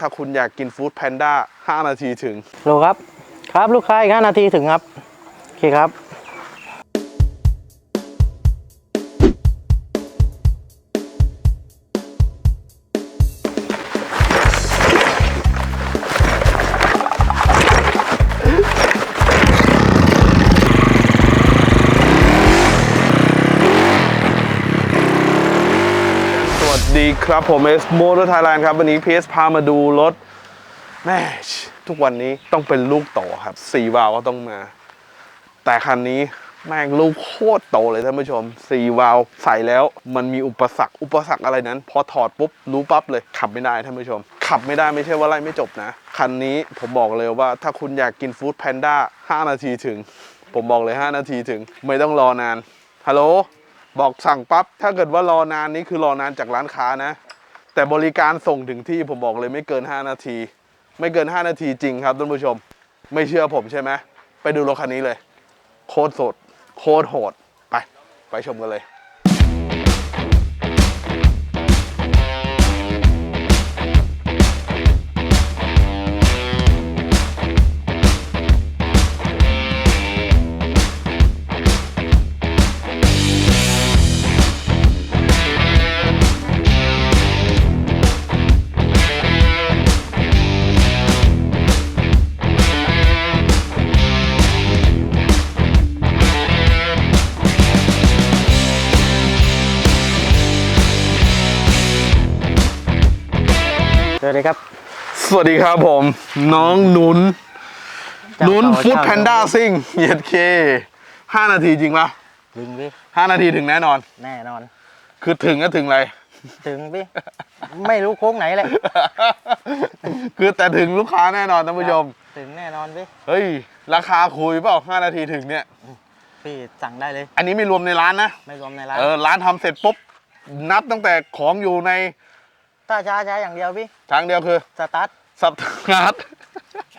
ถ้าคุณอยากกินฟู้ดแพนด้า5นาทีถึงโลครับ ครับลูกค้าอีก5นาทีถึงครับ โอเคครับ ครับผมเอสโมโตไทยแลนด์ครับ วันนี้พีเอสพามาดูรถแม่ทุกวันนี้ต้องเป็นลูกโตครับสี่วาล์วก็ต้องมา แต่คันนี้แม่งลูกโคตรโตเลยท่านผู้ชมสี่วาล์วใส่แล้วมันมีอุปสรรค อุปสรรคอะไรนั้น พอถอดปุ๊บรู้ปั๊บเลย ขับไม่ได้ท่านผู้ชม ขับไม่ได้ไม่ใช่ว่าไล่ไม่จบนะ คันนี้ผมบอกเลยว่าถ้าคุณอยากกินฟู้ดแพนด้า5นาทีถึง ผมบอกเลย 5 นาทีถึง ไม่ต้องรอนานฮัลโหลบอกสั่งปั๊บถ้าเกิดว่ารอนานนี้คือรอนานจากร้านค้านะ แต่บริการส่งถึงที่ผมบอกเลยไม่เกิน 5 นาที ไม่เกิน 5 นาทีจริงครับท่านผู้ชม ไม่เชื่อผมใช่ไหมไปดูรถคันนี้เลย โคตรสด โคตรโหดไป ไปชมกันเลย สวัสดีครับผม น้องหนุนเจ้าหนุนเก่าฟู้ดเจ้าแพนด้าซิ่งเย็ดเคห้านาทีจริงปะถึงพี่ห้านาทีถึงแน่นอน แน่นอน คือถึงก็ถึงเลยถึงพี่ ไม่รู้โค้งไหนแหละคือแต่ถึงลูกค้าแน่นอนท่านผู้ชม ถึงแน่นอนพี่ เฮ้ย ราคาคุยเปล่าห้านาทีถึงเนี่ย พี่สั่งได้เลย อันนี้ไม่รวมในร้านนะ ไม่รวมในร้าน เออ ร้านทำเสร็จปุ๊บ นับตั้งแต่ของอยู่ใน ถ้าช้าช้าอย่างเดียวพี่ทางเดียวคือสตาร์ทสับงาด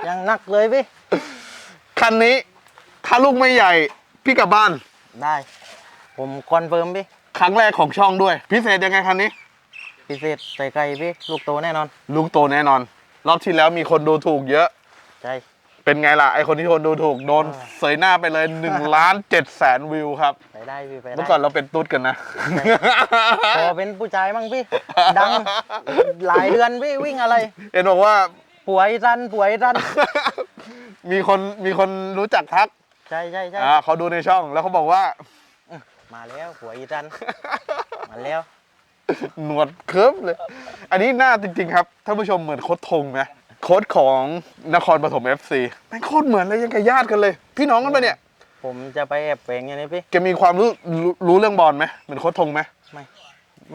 ยังหนักเลยพี่คันนี้ถ้าลูกไม่ใหญ่พี่กลับบ้านได้ ผมคอนเฟิร์มพี่ครั้งแรกของช่องด้วย พิเศษยังไงคันนี้ พิเศษใส่ไก่พี่ลูกโตแน่นอน ลูกโตแน่นอน รอบที่แล้วมีคนดูถูกเยอะ ใช่ เป็นไงล่ะ ไอคนที่คนดูถูกโดนเออเสยหน้าไปเลย1ล้าน7แสนวิวครับ ไปได้พี่ไปได้เมื่อก่อนเราเป็นตุ๊ดกันนะพอเป็นผู้ชายมั่งพี่ ดังหลายเดือนพี่วิ่งอะไร เอ็นบอกว่าป่วยรันป่วยรัน มีคนมีคนรู้จักทัก ใช่ใช่ใช่อ่าเขาดูในช่องแล้วเขาบอกว่า มาแล้วป่วยรัน มาแล้ว หนวดเคิร์ฟเลย อันนี้หน้าจริง ๆ ครับท่านผู้ชมเหมือนโค้ดธงไหม โค้ดของนครปฐม FC แม่งโคตรเหมือนเลยยังกับญาติกันเลย พี่น้องกันปะเนี่ยผมจะไปแอบแฝงอย่างนี้พี่ แกมีความรู้รู้รู้เรื่องบอลไหมเหมือนโค้ดธงไหมไม่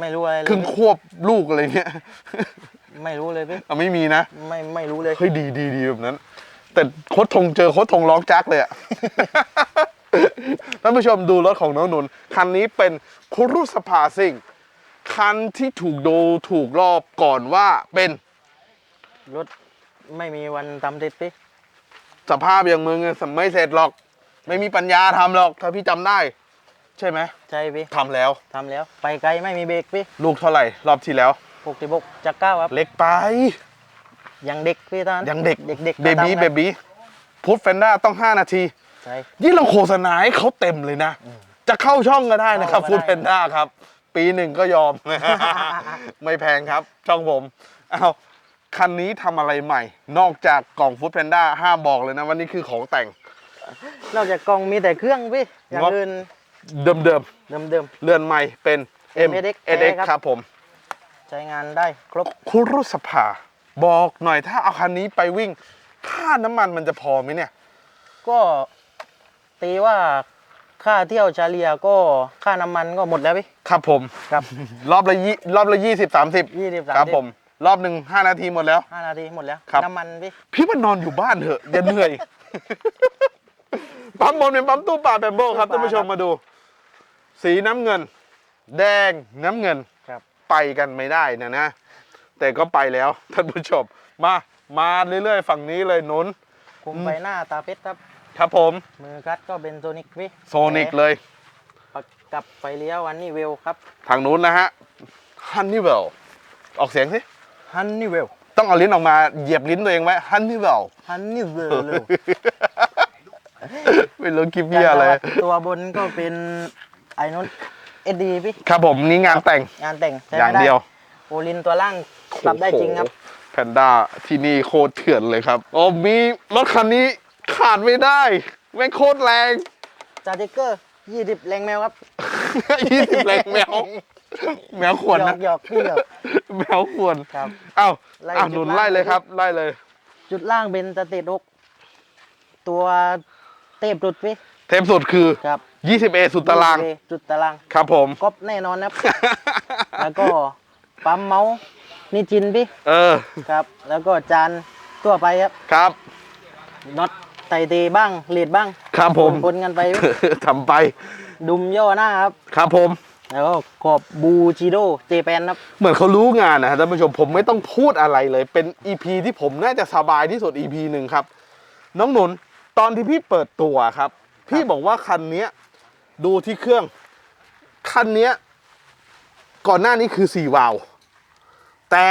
ไม่รู้อะไรเลยครึ่งควบลูกอะไรเงี้ย ไม่รู้เลยพี่ เอาไม่มีนะ ไม่ไม่รู้เลยเฮ้ยดีดีดีแบบนั้น แต่โค้ดธงเจอโค้ดธงร้องจักเลยอะ ท่านผู้ชมดูรถของน้องนนท์คันนี้เป็นคุรุสภาซิ่ง คันที่ถูกดูถูกรอบก่อนว่าเป็นรถ ไม่มีวันทำติดพี่สภาพอย่างมึงอะไม่เสร็จหรอก ไม่มีปัญญาทำหรอก ถ้าพี่จำได้ ใช่ไหมใช่พี่ทำแล้ว ทำแล้ว ไปไกลไม่มีเบรกพี่ลูกเท่าไหร่ รอบที่แล้ว หกสิบหกจักเก้าครับเล็กไป ยังเด็กพี่ท่านยังเด็กเด็กเด็กเบบี้เบบี้พุทแฟนด้าต้อง 5 นาที ใช่ นี่เราโฆษณาให้เขาเต็มเลยนะ จะเข้าช่องก็ได้นะครับเข้าฟู้ก็ดได้ แพนด้าครับ ปีหนึ่งก็ยอม ไม่แพงครับ ช่องผม เอา คันนี้ทำอะไรใหม่ นอกจากกล่องฟู้ดแพนด้าห้ามบอกเลยนะว่านี่คือของแต่ง นอกจากกล่องมีแต่เครื่องพี่อย่างงบ อื่นเดิมเดิม ๆ เรือนใหม่เป็น M MSX SX ครับ ครับผม ๆ ใช้งานได้ครบ คุรุสภา บอกหน่อยถ้าเอาคันนี้ไปวิ่ง ค่าน้ำมันมันจะพอไหมเนี่ย ก็ตีว่าค่าเที่ยวเฉลี่ยก็ค่าน้ำมันก็หมดแล้วพี่ ครับผม ครับ รอบละยี่รอบละยี่สิบสามสิบยี่สิบสามครับสิบผม รอบหนึ่งห้านาทีหมดแล้ว ห้านาทีหมดแล้ว ครับ น้ำมันพี่ พี่มันนอนอยู่บ้านเถอะอย่าเหนื่อย ปั๊มบนเป็นปั๊มตู้ปลาแบมโบ้ครับตู้ปลาท่านผู้ชมมาดู สีน้ำเงิน แดงน้ำเงินครับ ไปกันไม่ได้นะนะ แต่ก็ไปแล้วท่านผู้ชม มามาเรื่อยๆ ฝั่งนี้เลยหนุน คุมใบหน้าตาเพชรครับ ครับผมมือคัดก็เป็นโซนิกพี่โซนิกเลยประกับไฟเลี้ยวอันนี้เวลครับ ทางนู้นนะฮะฮันนี่เวลออกเสียงสิ ฮันนี่เวลต้องเอาลิ้นออกมาเหยียบลิ้นตัวเองไว้ฮันนี่เปล่าฮันนี่เบอร์เลยไม่รู้คลิปเพี้ยอะไร ตัวบนก็เป็นไอ้นู้นเอ็ดดีพี่ครับผมนี่งานแต่งงานแต่งใช้อย่างไม่ไเดียวโอลินตัวล่างปรับได้จริงครับโอ้โหแพนด้าที่นี่โคตรเถื่อนเลยครับโอ้มีรถคันนี้ขาดไม่ได้แม่งโคตรแรง จาร์ติเกอร์ยี่สิบแรงแมวครับ ยี่สิบแรงแมว แมวขวนหยอนะกหยอกพี่หยอก แมวขวนครับเอ้าไล่อะจุดหนุนล่าง ไล่เลยครับ ไล่เลย จุดล่างเป็นสเตตหกตัวเทพดุดพี่เทปสุดคือ ครับ20เอสุดตาราง จุดตารางครับผม ก๊อปแน่นอนครับ แล้วก็ปั๊มเมาส์นี่จินพี่เออ ครับ แล้วก็จานตัวไปครับครับ น็อตไตเตบ้างเลดบ้างครับผม ปนๆกันไปพี่ ทำไป ดุมย่อหน้าครับ ครับผม แล้วก็ขอบบูจิโดเจแปนครับ เหมือนเขารู้งานนะฮะท่านผู้ชมผมไม่ต้องพูดอะไรเลย เป็น EP ที่ผมน่าจะสบายที่สุด EP หนึ่งครับ น้องหนุนตอนที่พี่เปิดตัวครับ พี่บอกว่าคันเนี้ยดูที่เครื่อง คันเนี้ยก่อนหน้านี้คือสี่วาล์วแต่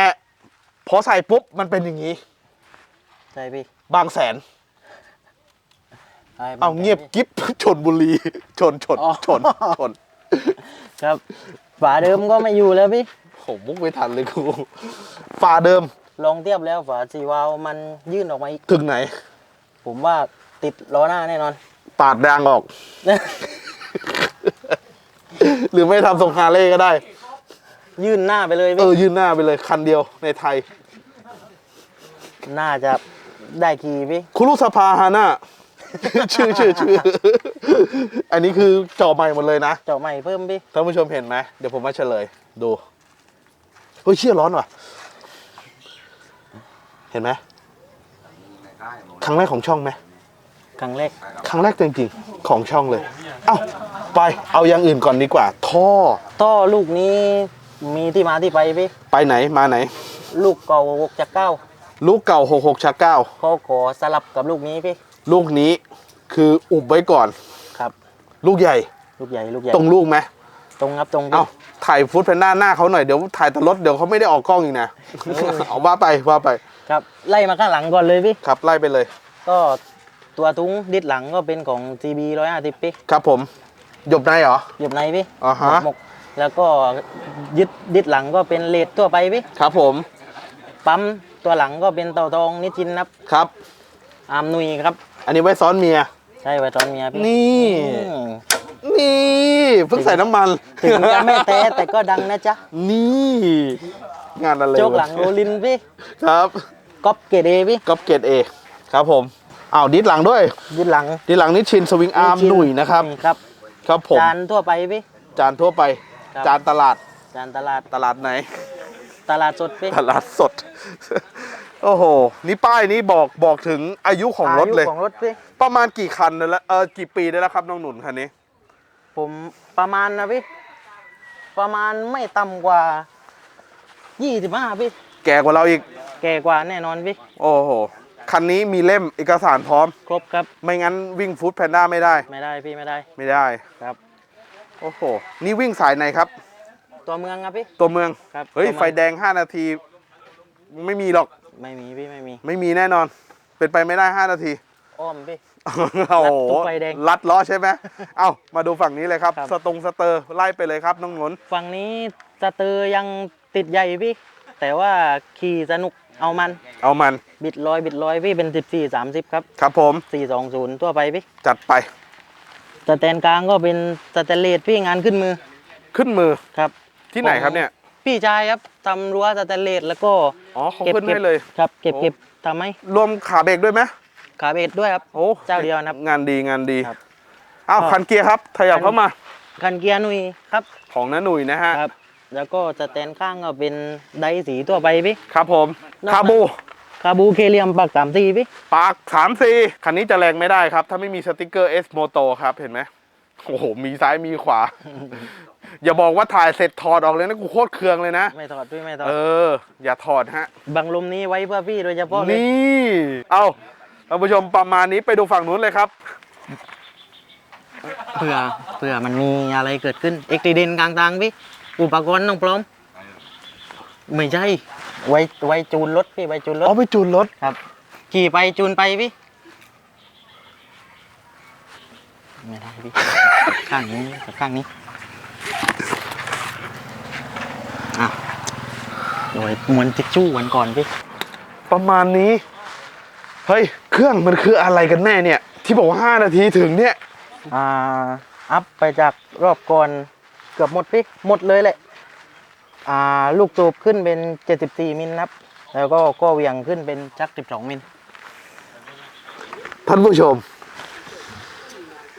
พอใส่ปุ๊บมันเป็นอย่างนี้ ใช่พี่บางแสนใช่เอาเงียบกิ๊บชนบุรีชนชนอ๋อชนชน ครับฝาเดิมก็ไม่อยู่แล้วพี่ผมมุกไม่ทันเลยครูฝาเดิม ลองเทียบแล้วฝาสีวาล์วมันยื่นออกมาอีก ถึงไหน ผมว่าติดล้อหน้าแน่นอน ปาดยางออก หรือไม่ทำทรงฮาร์เลย์ก็ได้ ยื่นหน้าไปเลยเอพี่อยื่นหน้าไปเลยคันเดียวในไทย น่าจะได้ขี่พี่คุรุสภาฮาน่า ชื่อชื่อชื่อ อันนี้คือจอใหม่หมดเลยนะเจาะใหม่เพิ่มพี่ท่านผู้ชมเห็นไหมเดี๋ยวผมมาเฉลย ดูเฮ้ยเชี่ยร้อนว่ะ เห็นไหมครั้งแรกของช่องไหมครั้งแรกครั้งแรกจริงๆของช่องเลย เอ้าไปเอาอย่างอื่นก่อนดีกว่า ท่อท่อลูกนี้มีที่มาที่ไปพี่ ไปไหนมาไหน ลูกเก่าหกจากเก้าลูกเก่า 66ชักเก้าเขาขอสลับกับลูกนี้พี่ ลูกนี้คืออุบไว้ก่อน ครับ ลูกใหญ่ ลูกใหญ่ลูกใหญ่ตรงลูกไหมตรงครับตรงพี่เอ้าถ่ายฟุตแพนด้าหน้าเขาหน่อยเดี๋ยวถ่ายแต่รถเดี๋ยวเขาไม่ได้ออกกล้องอีกนะเอาว่าไปว่าไป ครับไล่มาข้างหลังก่อนเลยพี่ครับไล่ไปเลย ก็ตัวทุ้งดิดหลังก็เป็นของ GB 150พี่ครับผมหยบในเหรอหยบในพี่อ่าฮะหมกๆแล้วก็ยึดดิดหลังก็เป็นเลดทั่วไปพี่ครับผม ปั๊มตัวหลังก็เป็นเต่าทองนิจินครับ ครับ อาร์มนุยครับ อันนี้ไว้ซ้อนเมีย ใช่ไว้ตอนเมียพี่นี่อืมนี่เพิ่งใส่น้ำมัน ถึงจะไม่แท้แต่ก็ดังนะจ๊ะ นี่ งานอะไรโจกหลังวะโรลินพี่ ครับก๊อปเกรดเอพี่ก๊อปเกตเอครับผมอ้าวดิสหลังด้วย ดิดหลัง ดิสหลังนี่ชินสวิงอาร์มจิหนุ่ยนะครับครับ ครับผม จานทั่วไปพี่ จานทั่วไปครับจานตลาด จานตลาด ตลาดไหน ตลาดสดพี่ ตลาดสด โอ้โห นี่ป้ายนี้บอกบอกถึงอายุของรถเลยาของรถพี่ประมาณกี่คันได้แล้วเออกี่ปีได้แล้วครับน้องหนุนคันนี้ ผมประมาณนะพี่ ประมาณไม่ต่ำกว่า25พี่ แก่กว่าเราอีก แก่กว่าแน่นอนพี่ โอ้โห คันนี้มีเล่มเอกสารพร้อม ครบครับ ไม่งั้นวิ่งฟู้ดแพนด้าไม่ได้ ไม่ได้พี่ไม่ได้ ไม่ได้ ครับ โอ้โห นี่วิ่งสายไหนครับ ตัวเมืองครับพี่ ตัวเมือง ครับเฮ้ย ตัวเมือง ไฟแดง 5 นาที ไม่มีหรอก ไม่มีพี่ไม่มีไม่มีแน่นอน เป็นไปไม่ได้ 5 นาที อ้อมพี่ โอ้โหทุกไฟแดงลัดล้อใช่ไหม เอ้า มาดูฝั่งนี้เลยครับ ครับ สตรงสเตอร์ไล่ไปเลยครับน้องหนุนฝั่งนี้สเตอร์ยังติดใหญ่พี่ แต่ว่าขี่สนุกเอามัน เอามันบิดลอยบิดลอยพี่เป็น 14 30 ครับ ครับผม420 ทั่วไปพี่จัดไปสแตนกลางก็เป็นสแตนเลสพี่งานขึ้นมือขึ้นมือครับ ที่ไหนครับเนี่ย พี่ชายครับทำรั้วสแตนเลสแล้วก็อ๋อเขาขึ้นให้เลย ครับ เก็บโอ้ เก็บทำให้รวมขาเบรกด้วยไหมขาเบสด้วยครับ โอ้เจ้าเดียวนะครับ งานดีงานดีครับอ้าวก็คันเกียร์ครับขยับเข้ามาคันเกียร์หนุยครับของน้าหนุ่ยนะฮะครับ แล้วก็สแตนข้างก็เป็นไดสีทั่วไปพี่ ครับผมนอกนั้นคาบูคาบูเคเลียมปากสามสีพี่ปากสามสี่คันนี้จะแรงไม่ได้ครับ ถ้าไม่มีสติกเกอร์ S Moto ครับเห็นไหมโอ้โหมีซ้ายมีขวา อย่าบอกว่าถ่ายเสร็จถอดออกเลยนะกูโคตรเคืองเลยนะ ไม่ถอดพี่ไม่ถอดเออ อย่าถอดฮะ บังลมนี้ไว้เพื่อพี่โดยเฉพาะเลยนี่ เอาท่านผู้ชมประมาณนี้ไปดูฝั่งนู้นเลยครับ เผื่อเผื่อมันมีอะไรเกิดขึ้นเอ็กติเดนกลางทางพี่อุปกรณ์ต้องพร้อม ไม่ใช่ ไว้ไว้จูนรถพี่ไว้จูนรถเอาไปจูนรถครับ ขี่ไปจูนไปพี่ไม่ได้พี่ ข้างนี้กับข้างนี้อะ โดยมวนทิชชู่วันก่อนพี่ ประมาณนี้ เฮ้ย เครื่องมันคืออะไรกันแน่เนี่ย ที่บอกว่า 5 นาทีถึงเนี่ย อ่า อัพไปจากรอบก่อนเกือบหมดพี่หมดเลยแหละ อ่า ลูกตูบขึ้นเป็น 74 มิลนะครับ แล้วก็ก็เหวียงขึ้นเป็นจัก 12 มิล ท่านผู้ชม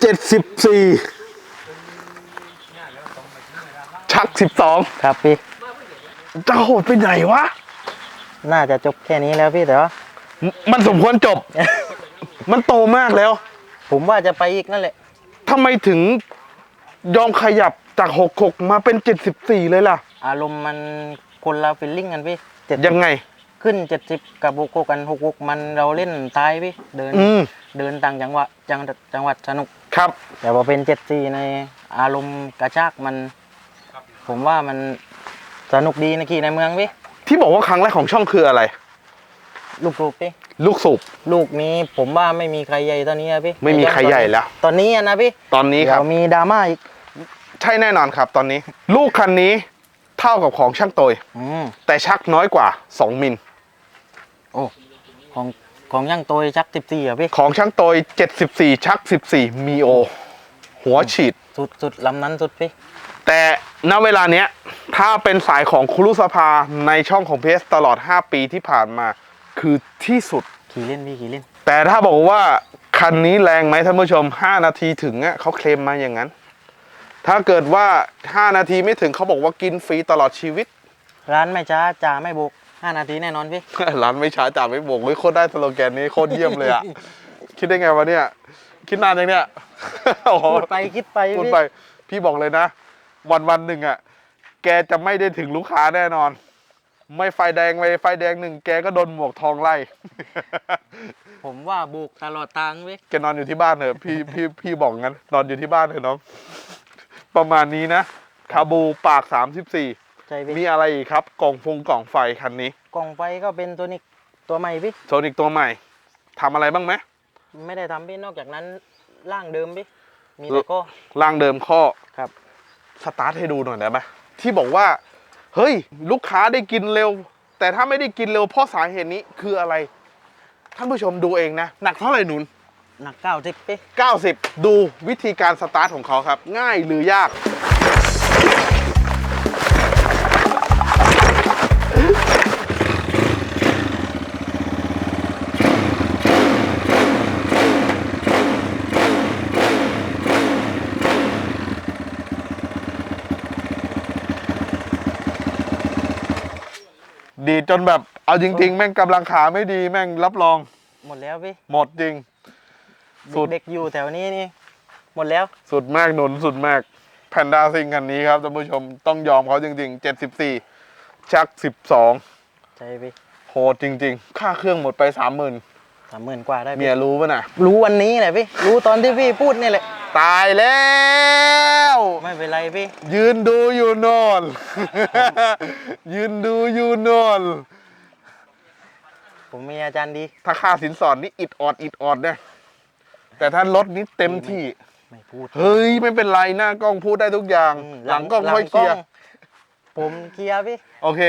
74 ชัก 12 ครับพี่ จะโหดไปไหนวะ น่าจะจบแค่นี้แล้วพี่แต่ว่า มมันสมควรจบ มันโตมากแล้วผมว่าจะไปอีกนั่นแหละ ทำไมถึงยอมขยับจาก 66 มาเป็น 74 เลยล่ะ อารมณ์มันคนละฟิลลิ่งกันพี่เจ็ดยังไง ขึ้น70กับบุกกันหกมันเราเล่นตายพี่เดินอืม เดินต่างจังหวะจังจังหวัดสนุก ครับ แต่พอเป็น74ในอารมณ์กระชากมัน ผมว่ามัน สนุกดีนะขี่ในเมืองพี่ที่บอกว่าครั้งแรกของช่องคืออะไร ลูกลูกพี่ลูกสูบลูกนี้ผมว่าไม่มีใครใหญ่ตอนนี้อะพี่ไม่มีใครใหญ่แล้ว ตอนนี้อะนะพี่ตอนนี้ครับเดี๋ยวมีดราม่าอีกใช่แน่นอนครับ ตอนนี้ ลูกคันนี้เท่ากับของช่างโตยอืมแต่ชักน้อยกว่า 2มิลโอ้ของของย่างโตยจัก 14อะพี่ของช่างโตย 74 ชัก 14 มีโอ หัวฉีด สุดสุดลำนั้นสุดพี่ แต่ณเวลาเนี้ยถ้าเป็นสายของครุสภาในช่องของเพสตลอด 5 ปีที่ผ่านมาคือที่สุด ขี่เล่นพี่ขี่เล่น แต่ถ้าบอกว่าคันนี้แรงไหมท่านผู้ชม 5 นาทีถึงอะเขาเคลมมาอย่างนั้น ถ้าเกิดว่า 5 นาทีไม่ถึงเขาบอกว่ากินฟรีตลอดชีวิต ร้านไม่ช้าจ่าไม่บุก5นาทีแน่นอนพี่ ร้านไม่ช้าจ่าไม่บอกเฮ้ยโคตรได้สโลแกนนี้โคตรเยี่ยมเลยอะ คิดได้ไงวะเนี่ย คิดนานยังเนี่ยโอ้โหพูดไปคิดไปพูดพี่ไป พี่บอกเลยนะ วันวันหนึ่งอะ แกจะไม่ได้ถึงลูกค้าแน่นอน ไม่ไฟแดงไม่ไฟแดงหนึ่งแกก็โดนหมวกทองไล่ ผมว่าบุกตลอดทางพี่แกนอนอยู่ที่บ้านเถอะพี่พี่พี่บอกงั้น นอนอยู่ที่บ้านเถอะน้อง ประมาณนี้นะคาบูปาก34ใช่พี่มีอะไรอีกครับ กล่องฟงกล่องไฟคันนี้กล่องไฟก็เป็นตัวนี้ตัวใหม่พี่โซนิกตัวใหม่ทำอะไรบ้างไหม ไม่ได้ทำพี่นอกจากนั้นร่างเดิมพี่มีแต่ก็ ร่างเดิมข้อครับ สตาร์ทให้ดูหน่อยได้ไหมที่บอกว่า เฮ้ย ลูกค้าได้กินเร็ว แต่ถ้าไม่ได้กินเร็วเพราะสาเหตุนี้คืออะไร ท่านผู้ชมดูเองนะ หนักเท่าไหร่หนุน หนักเก้าสิบพี่90 ดูวิธีการสตาร์ทของเขาครับ ง่ายหรือยาก ดีดจนแบบเอาจริง ๆ แม่งกำลังขาไม่ดีแม่งรับรองหมดแล้วพี่หมดจริง สุด เด็กๆอยู่แถวนี้นี่ หมดแล้ว สุดมากหนุนสุดมากแพนด้าซิงคันนี้ครับท่านผู้ชมต้องยอมเขาจริง ๆ 74 ชัก 12 ใช่พี่โหดจริง ๆ ค่าเครื่องหมดไป 30,000 สามหมื่นกว่าได้เมีพี่ยรู้ป่ะน่ะ รู้วันนี้แหละพี่ รู้ตอนที่พี่พูดนี่แหละ ตายแล้ว ไม่เป็นไรพี่ ยืนดูอยู่โนอน ยืนดูอยู่โนอน ผมมีอาจารย์ดี ถ้าค่าสินสอดนี่อิดออดอิดออดเนี่ยแต่ถ้ารถนี้เต็มที่ ไม่พูดเฮ้ย ไม่เป็นไรหน้ากล้องพูดได้ทุกอย่าง อืมหลังกล้องค่อยเคลียร์ผมเคลียร์พี่ โอเค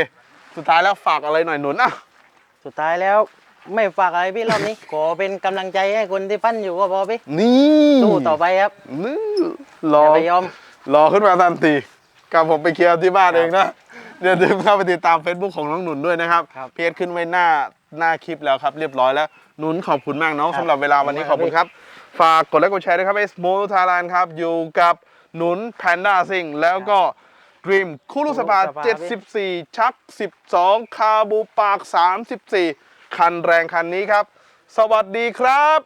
สุดท้ายแล้วฝากอะไรหน่อยหนุนอะ สุดท้ายแล้ว ไม่ฝากอะไรพี่รอบนี้ ขอเป็นกำลังใจให้คนที่ปั้นอยู่ก็พอพี่นี่สู้ต่อไปครับนี่รอย่าอไปยอม รอขึ้นมาทันทีกับผมไปเคลียร์ที่บ้านเองนะอย่าลืมเข้าไปติดตาม Facebook ของน้องหนุนด้วยนะครับครับเพจขึ้นไว้หน้าหน้าคลิปแล้วครับ เรียบร้อยแล้วหนุนขอบคุณมากน้องครับสำหรับเวลาวันนี้ขขออบบคุคุณณคครัรับบฝากกดไลค์กดแชร์ด้วยครับ S m o t Thailand ครับ อยู่กับหนุนแพนด้าซิงแล้วก็ดรีมคูรุสปาคุรุสภา74 ชัก 12 คาบูปาก 34 คันแรงคันนี้ครับ สวัสดีครับ